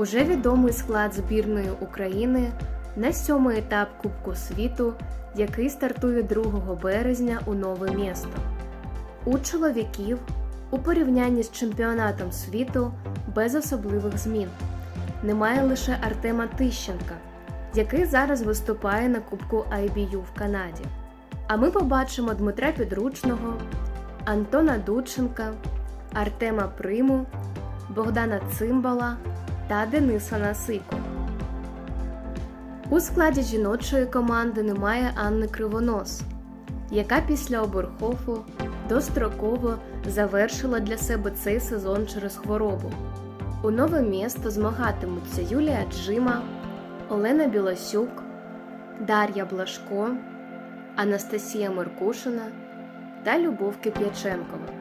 Уже відомий склад збірної України на сьомий етап Кубку світу, який стартує 2 березня у нове місто. У чоловіків у порівнянні з чемпіонатом світу без особливих змін. Немає лише Артема Тищенка, який зараз виступає на Кубку IBU в Канаді. А ми побачимо Дмитра Підручного, Антона Дудченка, Артема Приму, Богдана Цимбала та Дениса Насико. У складі жіночої команди немає Анни Кривонос, яка після Оберхофу достроково завершила для себе цей сезон через хворобу. У нове місто змагатимуться Юлія Джима, Олена Білосюк, Дар'я Блашко, Анастасія Меркушина та Любов Кип'яченкова.